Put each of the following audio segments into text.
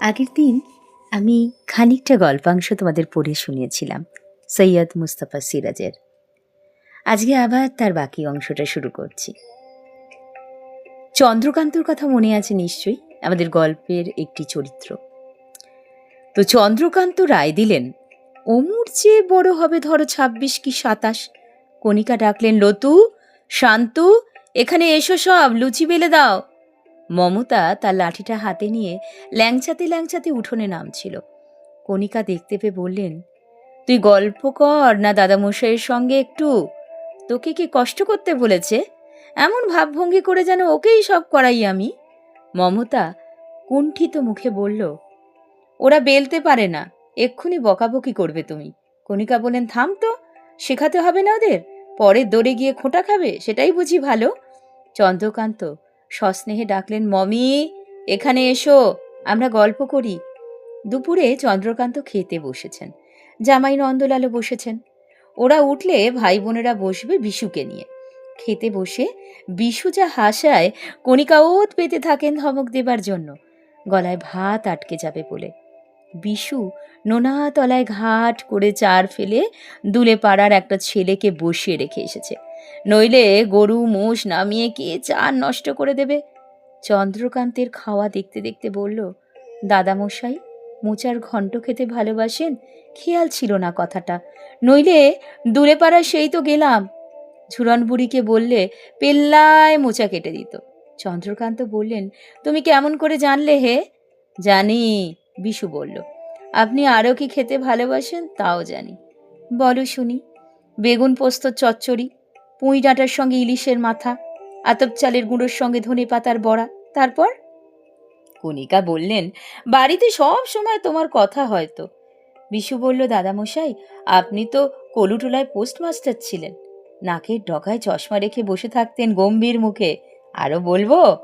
আগের দিন আমি খানিকটা গল্পাংশ তোমাদের পড়ে শুনিয়েছিলাম, সৈয়দ মুস্তাফা সিরাজের। আজকে আবার তার বাকি অংশটা শুরু করছি। চন্দ্রকান্তর কথা মনে আছে নিশ্চয়ই? আমাদের গল্পের একটি চরিত্র। তো চন্দ্রকান্ত রায় দিলেন, অমুর চেয়ে বড় হবে ধরো ছাব্বিশ কি সাতাশ? কণিকা ডাকলেন, লতু, শান্তু, এখানে এসো সব, লুচি বেলে দাও। মমতা তার লাঠিটা হাতে নিয়ে ল্যাংচাতে ল্যাংচাতে উঠোনে নামছিল। কণিকা দেখতে পেয়ে বললেন, তুই গল্প কর না দাদামশাইয়ের সঙ্গে একটু? তোকে কি কষ্ট করতে বলেছে? এমন ভাবভঙ্গি করে যেন ওকেই সব করাই আমি? মমতা কুণ্ঠিত মুখে বলল, ওরা বেলতে পারে না, এক্ষুনি বকাবকি করবে তুমি। কণিকা বলেন থাম তো, শেখাতে হবে না ওদের, পরে দৌড়ে গিয়ে খোঁটা খাবে, সেটাই বুঝি ভালো? চন্দ্রকান্ত সস্নেহে ডাকলেন, মমি, এখানে এসো, আমরা গল্প করি। দুপুরে চন্দ্রকান্ত খেতে বসেছেন, জামাই নন্দলালও বসেছেন। ওরা উঠলে ভাই বোনেরা বসবে বিশুকে নিয়ে। খেতে বসে বিশু যা হাসায় কণিকা ওত পেতে থাকেন ধমক দেবার জন্য। গলায় ভাত আটকে যাবে বলে। বিশু নোনা তলায় ঘাট করে চার ফেলে দুলে পাড়ার একটা ছেলেকে বসিয়ে রেখে এসেছে। নইলে গরু মোষ নামিয়ে কে চার নষ্ট করে দেবে? চন্দ্রকান্তের খাওয়া দেখতে দেখতে বলল, দাদামশাই, মোচার ঘন্ট খেতে ভালোবাসেন? খেয়াল ছিল না কথাটা। নইলে দূরে পাড়া সেই তো গেলাম। ঝুরন বুড়িকে বললে, পেল্লায় মোচা কেটে দিত। চন্দ্রকান্ত বললেন, তুমি কেমন করে জানলে হে? জানি, বিশু বলল, আপনি আরও কি খেতে ভালোবাসেন তাও জানি। বলো শুনি, বেগুন পোস্ত চচ্চড়ি পুঁই ডাঁটার সঙ্গে ইলিশের মাথা, আতপ চালের গুঁড়োর সঙ্গে ধনে পাতার বড়া, তারপর? কণিকা বললেন, বাড়িতে সব সময় তোমার কথা হয়তো। বিশু বলল, দাদামশাই, আপনি তো কলুটোলায় পোস্টমাস্টার ছিলেন। নাকের ডগায় চশমা রেখে বসে থাকতেন গম্ভীর মুখে। আরও বলব,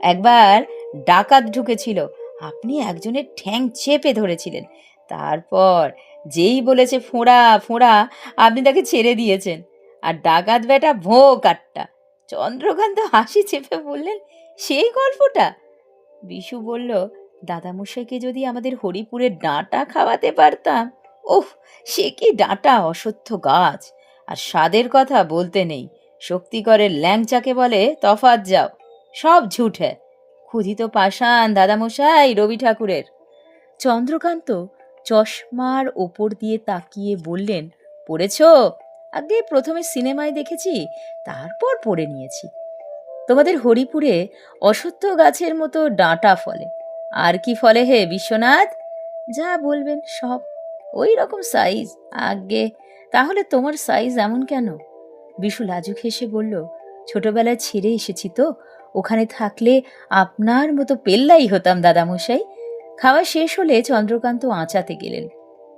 একবার ডাকাত ঢুকেছিল। আপনি একজনের ঠ্যাং চেপে ধরেছিলেন। তারপর যেই বলেছে, ফোঁড়া ফোঁড়া, আপনি তাকে ছেড়ে দিয়েছেন। আর ডাকাত বেটা ভো কাটটা চন্দ্রকান্ত হাসি চেপে বললেন, সেই গল্পটা? বিশু বলল, দাদামশাইকে যদি আমাদের হরিপুরের ডাঁটা খাওয়াতে পারতাম ওহ সে কি ডাঁটা অসত্য গাছ। আর স্বাদের কথা বলতে নেই শক্তিকরের ল্যাংচাকে বলে তফাত যাও, সব ঝুঠে ক্ষুধিত পাষাণ দাদামশাই রবি ঠাকুরের। চন্দ্রকান্ত চশমার ওপর দিয়ে তাকিয়ে বললেন, পড়েছ? আগে প্রথমে সিনেমায় দেখেছি, তারপর পড়ে নিয়েছি। তোমাদের হরিপুরে অসত্য গাছের মতো ডাঁটা ফলে। আর কি ফলে হে বিশ্বনাথ? যা বলবেন সব। ওই রকম সাইজ আগে, তাহলে তোমার সাইজ এমন কেন? বিশু লাজুক হেসে বলল ছোটবেলায় ছেড়ে এসেছি তো। ওখানে থাকলে আপনার মতো পেল্লাই হতাম দাদামশাই। খাওয়া শেষ হলে চন্দ্রকান্ত আঁচাতে গেলেন।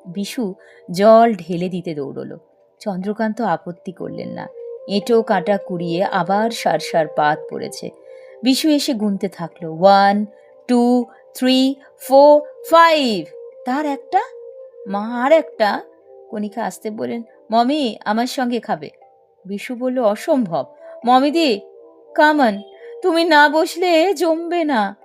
বিশু জল ঢেলে দিতে দৌড়লো। চন্দ্রকান্ত আপত্তি করলেন না। এঁটো কাটা কুড়িয়ে আবার সার সার পাত পড়েছে। বিশু এসে গুনতে থাকল। One, two, three, four, five. তার একটা? মা, আর একটা? কণিকা আসতে বললেন, মমি, আমার সঙ্গে খাবে। বিশু বলল, অসম্ভব। মমিদি কামন তুমি না বসলে জমবে না।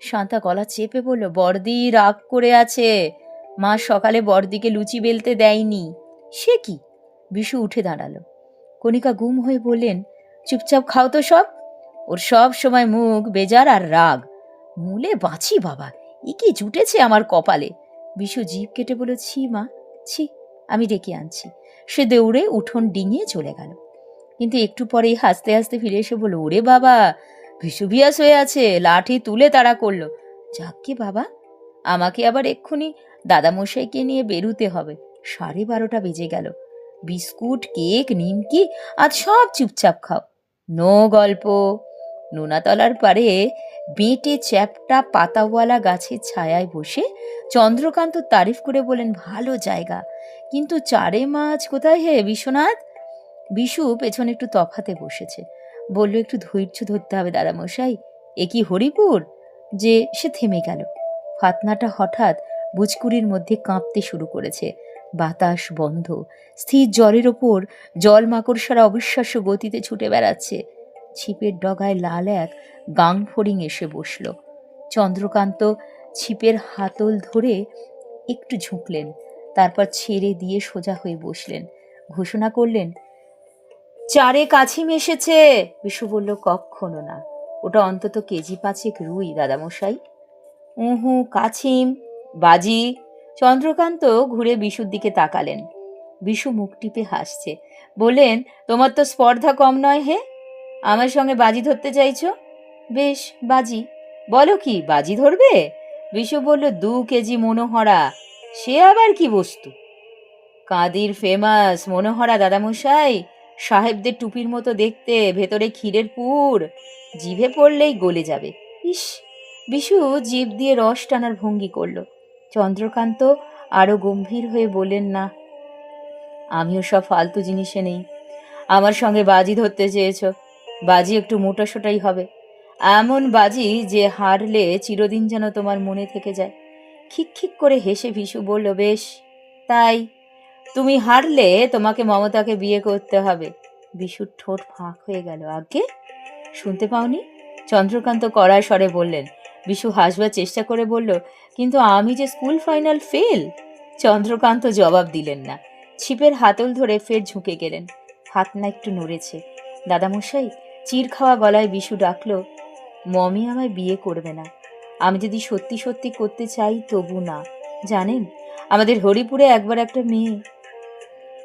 শান্তা গলা চেপে বলল বর্দি রাগ করে আছে। মা সকালে বর্দিকে লুচি বেলতে দেয়নি। সে কি? বিশু উঠে দাঁড়াল। কণিকা গুম হয়ে বললেন, চুপচাপ খাও তো সব। ওর সব সময় মুখ বেজার আর রাগ। মূলে বাঁচি বাবা ই কি জুটেছে আমার কপালে? বিশু জিভ কেটে বলে ছি মা, ছি, আমি ডেকে আনছি। সে দৌড়ে উঠোন ডিঙিয়ে চলে গেল। কিন্তু একটু পরেই হাসতে হাসতে ফিরে এসে বলল, ওরে বাবা ভিসুভিয়াস হয়ে আছে, লাঠি তুলে তাড়া করল। যাকে বাবা, আমাকে আবার এক্ষুনি দাদামশাইকে নিয়ে বেরুতে হবে। সাড়ে বারোটা বেজে গেল। বিস্কুট, কেক, নিমকি আজ সব চুপচাপ খাও। নো গল্প। নোনাতলার পারে বেঁটে চ্যাপটা পাতাওয়ালা গাছের ছায়ায় বসে চন্দ্রকান্ত তারিফ করে বলেন, ভালো জায়গা। কিন্তু চারে মাছ কোথায় হে বিশ্বনাথ? বিশু পেছনে একটু তফাতে বসেছে। বলল, একটু ধৈর্য ধরতে হবে দাদামশাই। এ কি হরিপুর? যে সে থেমে গেল। ফাতনাটা হঠাৎ বুচকুড়ির মধ্যে কাঁপতে শুরু করেছে। বাতাস বন্ধ। স্থির জলের ওপর জল মাকড়সারা অবিশ্বাস্য গতিতে ছুটে বেড়াচ্ছে। ছিপের ডগায় লাল এক গাং ফড়িং এসে বসল। চন্দ্রকান্ত ছিপের হাতল ধরে একটু ঝুঁকলেন, তারপর ছেড়ে দিয়ে সোজা হয়ে বসলেন। ঘোষণা করলেন, চারে কাছিম এসেছে বিশু বলল কখনো না। ওটা অন্তত কেজি পাঁচেক রুই, দাদামশাই। উহু, কাছিম, বাজি চন্দ্রকান্ত ঘুরে বিশুর দিকে তাকালেন। বিশু মুখ টিপে হাসছে। বললেন, তোমার তো স্পর্ধা কম নয় হে? আমার সঙ্গে বাজি ধরতে চাইছো? বেশ, বাজি। বলো কি, বাজি ধরবে? বিশু বলল, দু কেজি মনোহরা, সে আবার কি বস্তু? কাঁদির ফেমাস মনোহরা দাদামশাই, সাহেবদের টুপির মতো দেখতে, ভেতরে ক্ষীরের পুর, জিভে পড়লেই গলে যাবে। ইস! বিশু জিভ দিয়ে রস টানার ভঙ্গি করল। চন্দ্রকান্ত আরও গম্ভীর হয়ে বললেন, না, আমিও সব ফালতু জিনিসে নেই। আমার সঙ্গে বাজি ধরতে চেয়েছ, বাজি একটু মোটাসোটাই হবে। এমন বাজি যে হারলে চিরদিন যেন তোমার মনে থেকে যায়। খিক খিক করে হেসে ভিশু বলল, বেশ, তাই। তুমি হারলে তোমাকে মমতাকে বিয়ে করতে হবে। বিশুর ঠোঁট ফাঁক হয়ে গেল। আগে শুনতে পাওনি? চন্দ্রকান্ত কড়ায় স্বরে বললেন বিশু হাসবার চেষ্টা করে বলল, কিন্তু আমি যে স্কুল ফাইনাল ফেল? চন্দ্রকান্ত জবাব দিলেন না। ছিপের হাতল ধরে ফের ঝুঁকে গেলেন। হাত না একটু নড়েছে। দাদামশাই, চির খাওয়া গলায় বিশু ডাকলো, মমি আমায় বিয়ে করবে না। আমি যদি সত্যি সত্যি করতে চাই তবু না। জানেন, আমাদের হরিপুরে একবার একটা মেয়ে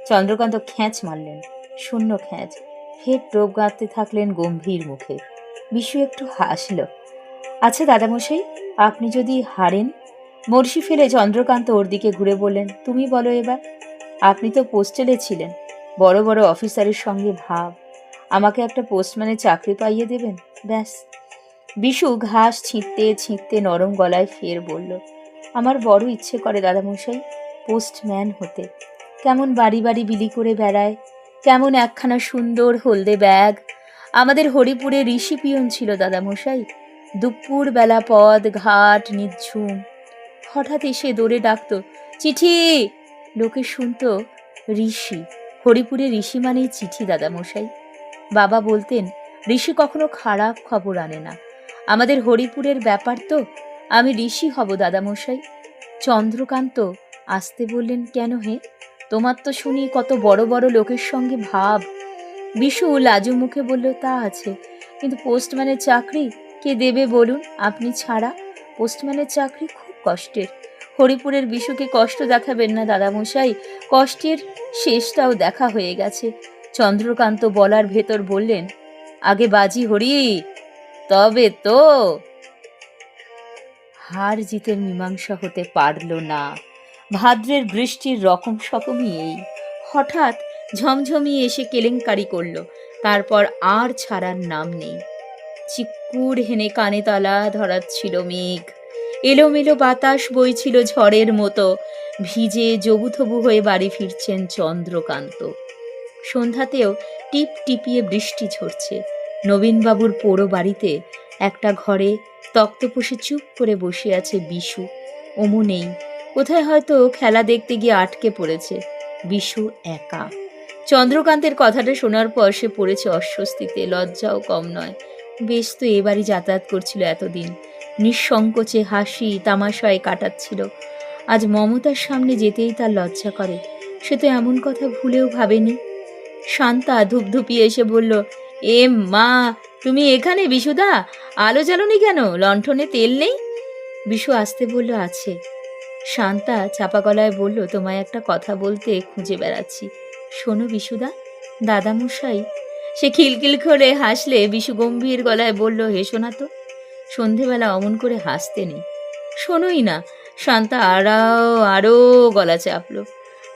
চন্দ্রকান্ত খ্যাঁচ মারলেন, শূন্য খ্যাঁচ। ফের টোপ গাঁথতে থাকলেন গম্ভীর মুখে। বিশু একটু হাসল আচ্ছা দাদামশাই, আপনি যদি হারেন মর্ষি ফেলে চন্দ্রকান্ত ওর দিকে ঘুরে বললেন, তুমি বলো এবার। আপনি তো পোস্টেলে ছিলেন, বড় বড় অফিসারের সঙ্গে ভাব। আমাকে একটা পোস্টম্যানের চাকরি পাইয়ে দেবেন? ব্যাস। বিশু ঘাস ছিঁড়তে ছিঁড়তে নরম গলায় ফের বলল, আমার বড় ইচ্ছে করে দাদামশাই, পোস্টম্যান হতে। কেমন বাড়ি বাড়ি বিলি করে বেড়ায়, কেমন একখানা সুন্দর হলদে ব্যাগ। আমাদের হরিপুরে ঋষি পিয়ন ছিল দাদামশাই দুপুর বেলা পদ ঘাট নিঝুম। হঠাৎ এসে দৌড়ে ডাকতো, চিঠি! লোকে শুনতো, ঋষি হরিপুরে ঋষি মানেই চিঠি, দাদামশাই। বাবা বলতেন, ঋষি কখনো খারাপ খবর আনে না। আমাদের হরিপুরের ব্যাপার তো, আমি ঋষি হব, দাদামশাই। চন্দ্রকান্ত আসতে বললেন, কেন হে? তোমার তো শুনি কত বড় বড় লোকের সঙ্গে ভাব। বিশু লাজু মুখে বলল, তা আছে, কিন্তু পোস্টম্যানের চাকরি কে দেবে বলুন? আপনি ছাড়া। পোস্টম্যানের চাকরি খুব কষ্টের। হরিপুরের বিশুকে কষ্ট দেখাবেন না দাদামশাই। কষ্টের শেষটাও দেখা হয়ে গেছে। চন্দ্রকান্ত বলার ভেতর বললেন, আগে বাজি হরি, তবে তো হার জিতের মীমাংসা হতে পারল না। ভাদ্রের বৃষ্টির রকম সকমই এই। হঠাৎ ঝমঝমিয়ে এসে কেলেঙ্কারি করল। তারপর আর ছাড়ার নাম নেই। চিকুর হেনে কানে তালা ধরাচ্ছিল মেঘ। এলোমেলো বাতাস বইছিল ঝড়ের মতো। ভিজে জবুথবু হয়ে বাড়ি ফিরছেন চন্দ্রকান্ত। সন্ধ্যাতেও টিপ টিপিয়ে বৃষ্টি ঝরছে। নবীনবাবুর পোড়ো বাড়িতে একটা ঘরে তক্তপোষে চুপ করে বসে আছে বিশু। অমু নেই। কোথায় হয়তো খেলা দেখতে গিয়ে আটকে পড়েছে। বিশু একা। চন্দ্রকান্তের কথাটা শোনার পর সে পড়েছে অস্বস্তিতে, লজ্জাও কম নয়। বেশ তো এবারই যাতায়াত করছিল এতদিন। নিঃসংকোচে হাসি, তামাশায় কাটাচ্ছিল। আজ মমতার সামনে যেতেই তার লজ্জা করে। সে তো এমন কথা ভুলেও ভাবেনি। শান্তা ধূপধুপিয়ে এসে বলল, এ মা, তুমি এখানে বিশুদা? আলো জ্বালনি কেন? লণ্ঠনে তেল নেই? বিশু আসতে বলল, আছে। শান্তা চাপা গলায় বলল, তোমায় একটা কথা বলতে খুঁজে বেড়াচ্ছি। শোনো বিশুদা, দাদামশাই সে খিলখিল করে হাসলে বিশু গম্ভীর গলায় বলল হেসো না তো, সন্ধেবেলা অমন করে হাসতে নেই। শোনোই না, শান্তা আরাও আরও গলা চাপলো।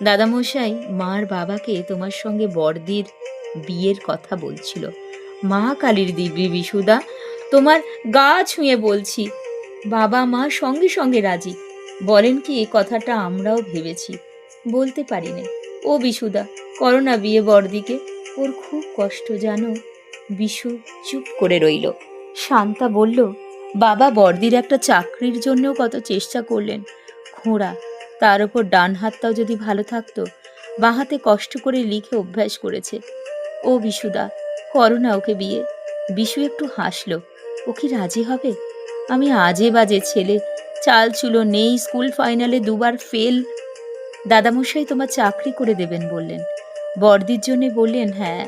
দাদামশাই, মার বাবাকে তোমার সঙ্গে বড়দির বিয়ের কথা বলছিল। মা কালীর দিব্যি বিশুদা, তোমার গা ছুঁয়ে বলছি, বাবা মা সঙ্গে সঙ্গে রাজি। বলেন কি, এ কথাটা আমরাও ভেবেছি, বলতে পারিনি ও বিশুদা করোনা বিয়ে বড়দিকে। ওর খুব কষ্ট জানো। বিশু চুপ করে রইল। শান্তা বলল, বাবা বড়দির একটা চাকরির জন্যও কত চেষ্টা করলেন। খোঁড়া, তার ওপর ডান হাতটাও যদি ভালো থাকতো, বাঁ হাতে কষ্ট করে লিখে অভ্যাস করেছে। ও বিশুদা, করো না ওকে বিয়ে। বিশু একটু হাসলো, ও কি রাজি হবে? আমি আজে বাজে ছেলে, চাল চুলো নেই, স্কুল ফাইনালে দুবার ফেল। দাদামশাই তোমার চাকরি করে দেবেন বললেন। বর্দির জন্যে বললেন হ্যাঁ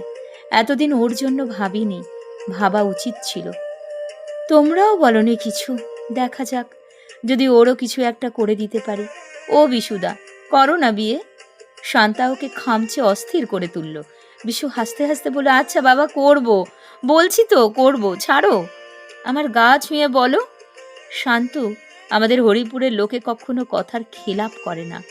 এতদিন ওর জন্য ভাবিনি, ভাবা উচিত ছিল। তোমরাও বলনি কিছু, দেখা যাক। যদি ওরও কিছু একটা করে দিতে পারি। ও বিশুদা, করো না বিয়ে। শান্তা ওকে খামচে অস্থির করে তুলল। বিশু হাসতে হাসতে বলে আচ্ছা বাবা, করব। বলছি তো, করব। ছাড়ো। আমার গা ছুঁয়ে বলো। শান্তু আমাদের হরিপুরের লোকে কখনো কথার খেলাপ করে না।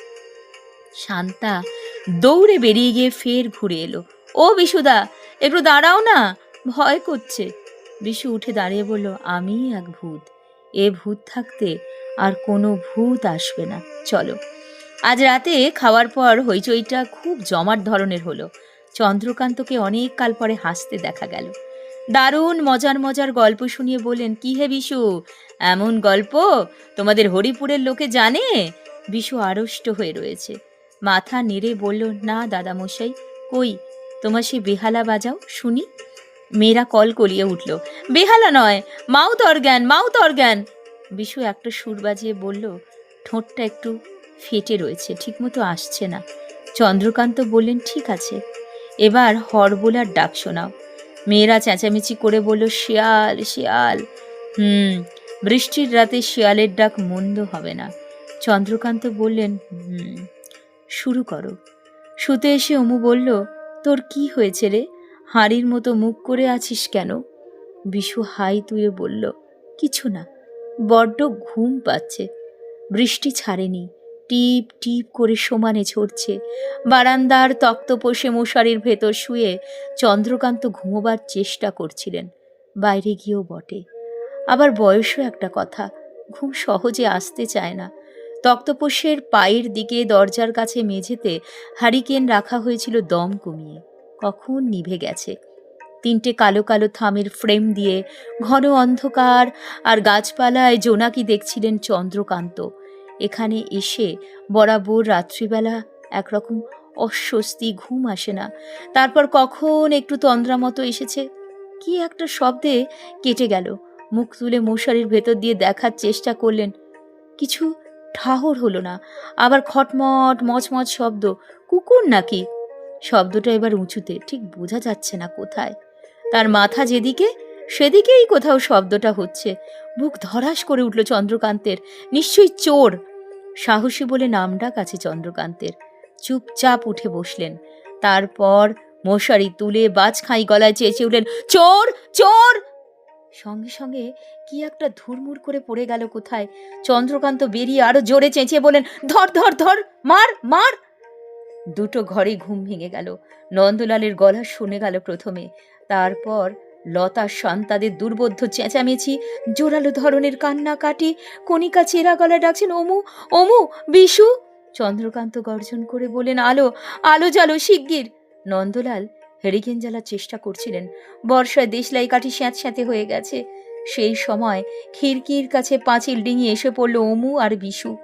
শান্তা দৌড়ে বেরিয়ে গিয়ে ফের ঘুরে এলো। ও বিশুদা, একটু দাঁড়াও না, ভয় করছে। বিশু উঠে দাঁড়িয়ে বলল, আমি এক ভূত। এ ভূত থাকতে আর কোনো ভূত আসবে না। চলো। আজ রাতে খাওয়ার পর হইচইটা খুব জমাট ধরনের হলো। চন্দ্রকান্তকে অনেক কাল পরে হাসতে দেখা গেল। দারুণ মজার মজার গল্প শুনিয়ে বললেন, কি হে বিশু, এমন গল্প? তোমাদের হরিপুরের লোকে জানে? বিশু আড়ষ্ট হয়ে রয়েছে। মাথা নেড়ে বলল, না, দাদামশাই, কই? তোমার সে বেহালা বাজাও, শুনি? মেয়েরা কল কলিয়ে উঠল, বেহালা নয় mouth organ mouth organ Bishu একটা সুর বাজিয়ে বলল, ঠোঁটটা একটু ফেটে রয়েছে, ঠিকমতো আসছে না। চন্দ্রকান্ত বললেন, ঠিক আছে, এবার হরবোলার ডাক শোনাও। মেয়েরা চেঁচামেচি করে বলল, শিয়াল শিয়াল। হুম, বৃষ্টির রাতে শিয়ালের ডাক মন্দ হবে না। চন্দ্রকান্ত বললেন, হুম। শুরু করো। শুতে এসে অমু বলল, তোর কি হয়েছে রে? হাঁড়ির মতো মুখ করে আছিস কেন? বিশু হাই তুয়ে বলল, কিছু না, বড্ড ঘুম পাচ্ছে। বৃষ্টি ছাড়েনি, টিপ টিপ করে সমানে ঝরছে। বারান্দার তক্তপোষে মশারির ভেতর শুয়ে চন্দ্রকান্ত ঘুমোবার চেষ্টা করছিলেন, বাইরে গিয়েও বটে। আবার বয়সও একটা কথা, ঘুম সহজে আসতে চায় না। তক্তপোষের পায়ের দিকে দরজার কাছে মেঝেতে হারিকেন রাখা হয়েছিল দম কমিয়ে। কখন নিভে গেছে? তিনটে কালো কালো থামের ফ্রেম দিয়ে ঘন অন্ধকার আর গাছপালায় জোনাকি দেখছিলেন চন্দ্রকান্ত। এখানে এসে বরাবর রাত্রিবেলা একরকম অস্বস্তি, ঘুম আসে না। তারপর কখন একটু তন্দ্রা মতো এসেছে? কি একটা শব্দে কেটে গেল। মুখ তুলে মশারির ভেতর দিয়ে দেখার চেষ্টা করলেন। কিছু ঠাহর হলো না। আবার খটমট, মচমচ শব্দ। কুকুর নাকি? শব্দটা এবার উঁচুতে, ঠিক বোঝা যাচ্ছে না কোথায়। তার মাথা যেদিকে, সেদিকেই কোথাও শব্দটা হচ্ছে। বুক ধরাস করে উঠল চন্দ্রকান্তের। নিশ্চয়ই চোর। সাহসী বলে নাম ডাক আছে চন্দ্রকান্তের। চুপচাপ উঠে বসলেন। তারপর মশারি তুলে বাজ খাই গলায় চেঁচে উঠলেন, চোর! চোর! সঙ্গে সঙ্গে কি একটা ধুরমুর করে পড়ে গেল কোথায়? চন্দ্রকান্ত বেরিয়ে আরও জোরে চেঁচিয়ে বলেন ধর ধর ধর, মার মার! দুটো ঘরে ঘুম ভেঙে গেল। নন্দলালের গলা শুনে গেল প্রথমে। তারপর লতা শান্তাদের দুর্বোধ্য চেঁচামেচি, জোরালো ধরনের কান্নাকাটি, কণিকা চেরা গলা ডাকছেন অমু অমু বিশু! চন্দ্রকান্ত গর্জন করে বলেন আলো আলো জ্বালো শিগগির! নন্দলাল হেরিকেন জ্বালার চেষ্টা করছিলেন। বর্ষায় দেশলাই কাঠি স্যাঁত স্যাঁতে হয়ে গেছে। সেই সময় খিড়কির কাছে পাঁচিল ডিঙিয়ে এসে পড়ল অমু আর বিশু।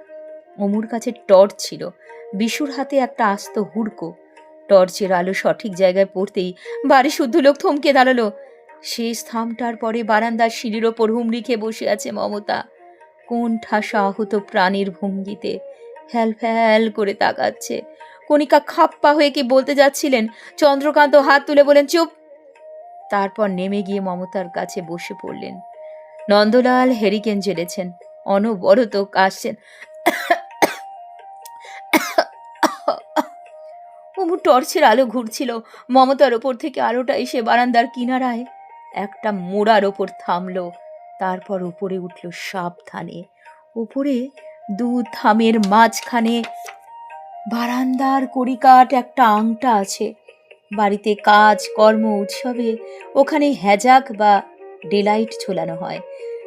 অমুর কাছে টর্চ ছিল। বিশুর হাতে একটা আস্ত হুড়কো। টর্চের আলো সঠিক জায়গায় পড়তেই বাড়ি শুদ্ধ লোক থমকে দাঁড়াল। শেষ থামটার পরে বারান্দার সিঁড়ির ওপর হুমড়ি খেয়ে বসে আছে মমতা। কোন ঠাসা আহত প্রাণীর ভঙ্গিতে। ফ্যাল ফ্যাল করে তাকাচ্ছে। কণিকা খাপ্পা হয়ে কি বলতে যাচ্ছিলেন? চন্দ্রকান্ত হাত তুলে বলেন চুপ! তারপর নেমে গিয়ে মমতার কাছে বসে পড়লেন। নন্দলাল হেরিকেন জেলেছেন। অনবরত কাশছেন। অমু টর্চের আলো ঘুরছিল। মমতার ওপর থেকে আলোটা এসে বারান্দার কিনারায় একটা মোড়ার ওপর থামল। তারপর উপরে উঠল সাবধানে। উপরে দু থামের মাঝখানে বারান্দার কড়িকাঠ একটা আংটা আছে। বাড়িতে কাজ, কর্ম, উৎসবে ওখানে হ্যাজাক বা ডেলাইট ঝোলানো হয়।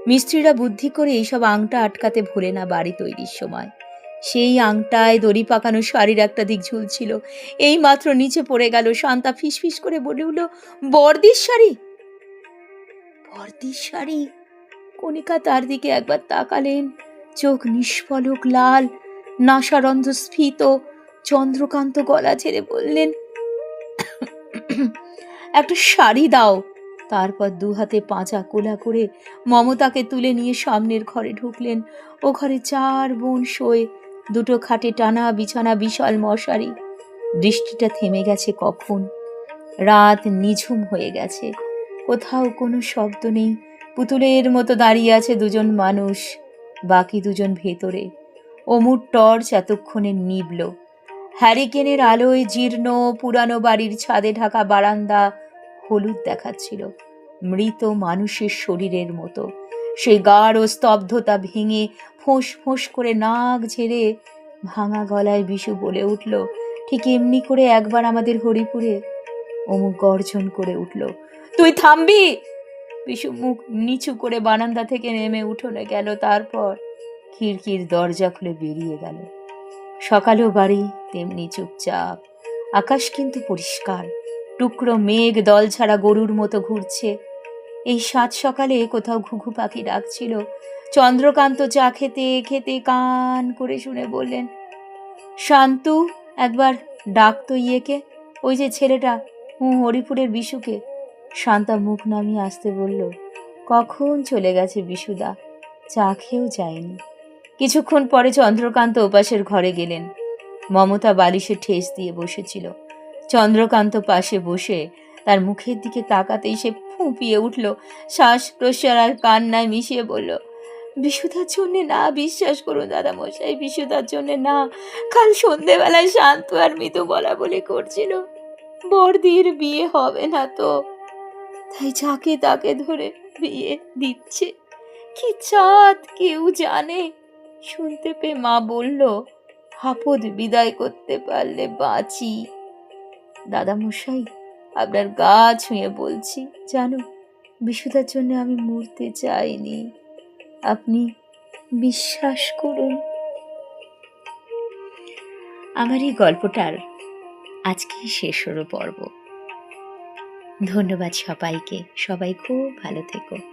মিস্ত্রিরা বুদ্ধি করে এইসব আংটা আটকাতে ভোলে না বাড়ি তৈরির সময়। সেই আংটায় দড়ি পাকানো শাড়ির একটা দিক ঝুলছিল। এই মাত্র নিচে পড়ে গেল শান্তা ফিসফিস করে বলে উঠল, বর্দির শাড়ি? বর্দির শাড়ি? কণিকা তার দিকে একবার তাকালেন। চোখ নিষ্ফলক লাল নাসারন্ধ স্ফীত চন্দ্রকান্ত গলা ছেড়ে বললেন, একটা শাড়ি দাও। তারপর দু হাতে পাঁচা কোলা করে মমতাকে তুলে নিয়ে সামনের ঘরে ঢুকলেন। ও ঘরে চার বোন শোয়, দুটো খাটে টানা বিছানা বিশাল মশারি। বৃষ্টিটা থেমে গেছে কখন? রাত নিঝুম হয়ে গেছে। কোথাও কোনো শব্দ নেই। পুতুলের মতো দাঁড়িয়ে আছে দুজন মানুষ, বাকি দুজন ভেতরে। অমুর টর্চ এতক্ষণে নিবল। হ্যারিকেনের আলোয় জীর্ণ পুরানো বাড়ির ছাদে ঢাকা বারান্দা হলুদ দেখাচ্ছিল, মৃত মানুষের শরীরের মতো। সেই গাঢ় স্তব্ধতা ভেঙে ফোঁস ফোঁস করে নাক ঝেড়ে ভাঙা গলায় বিশু বলে উঠল, ঠিক এমনি করে একবার আমাদের হরিপুরে? অমুক গর্জন করে উঠল, তুই থামবি? বিশু মুখ নিচু করে বারান্দা থেকে নেমে উঠোনে গেল, তারপর খিড়কির দরজা খুলে বেরিয়ে গেল। সকালেও বাড়ি, তেমনি চুপচাপ। আকাশ কিন্তু পরিষ্কার। টুকরো মেঘ দল ছাড়া গরুর মতো ঘুরছে। এই সাত সকালে কোথাও ঘুঘু পাখি ডাকছিল। চন্দ্রকান্ত চা খেতে খেতে কান করে শুনে বললেন, শান্তু, একবার ডাক তো ইয়েকে। ওই যে ছেলেটা, হুঁ, হরিপুরের বিশুকে। শান্তা মুখ নামিয়ে আসতে বলল, কখন চলে গেছে বিশুদা? চা খেয়েও যায়নি। কিছুক্ষণ পরে চন্দ্রকান্ত ওপাশের ঘরে গেলেন। মমতা বালিশে ঠেস দিয়ে বসেছিল। চন্দ্রকান্ত পাশে বসে তার মুখের দিকে তাকাতেই সে ফুঁপিয়ে উঠল, শ্বাস প্রশ্বাস আর কান্নায় মিশিয়ে বলল, বিশুদার জন্যে না, বিশ্বাস করুন দাদা মশাই বিশুদার জন্যে না। কাল সন্ধেবেলায় শান্ত আর মৃত বলা বলে করছিল। বর্দির বিয়ে হবে না তো। তাই যাকে তাকে ধরে বিয়ে দিচ্ছে। কি চাঁদ, কেউ জানে। শুনতে পেয়ে মা বলল হাপদ বিদায় করতে পারলে বাঁচি। দাদামশাই, আপনার গা ছুঁয়ে বলছি, জানো, বিশুদার জন্য আমি মরতে চাইনি। আপনি বিশ্বাস করুন। আমার এই গল্পটার আজকেই শেষ হলো পর্ব। ধন্যবাদ সবাইকে। সবাই খুব ভালো থেকো।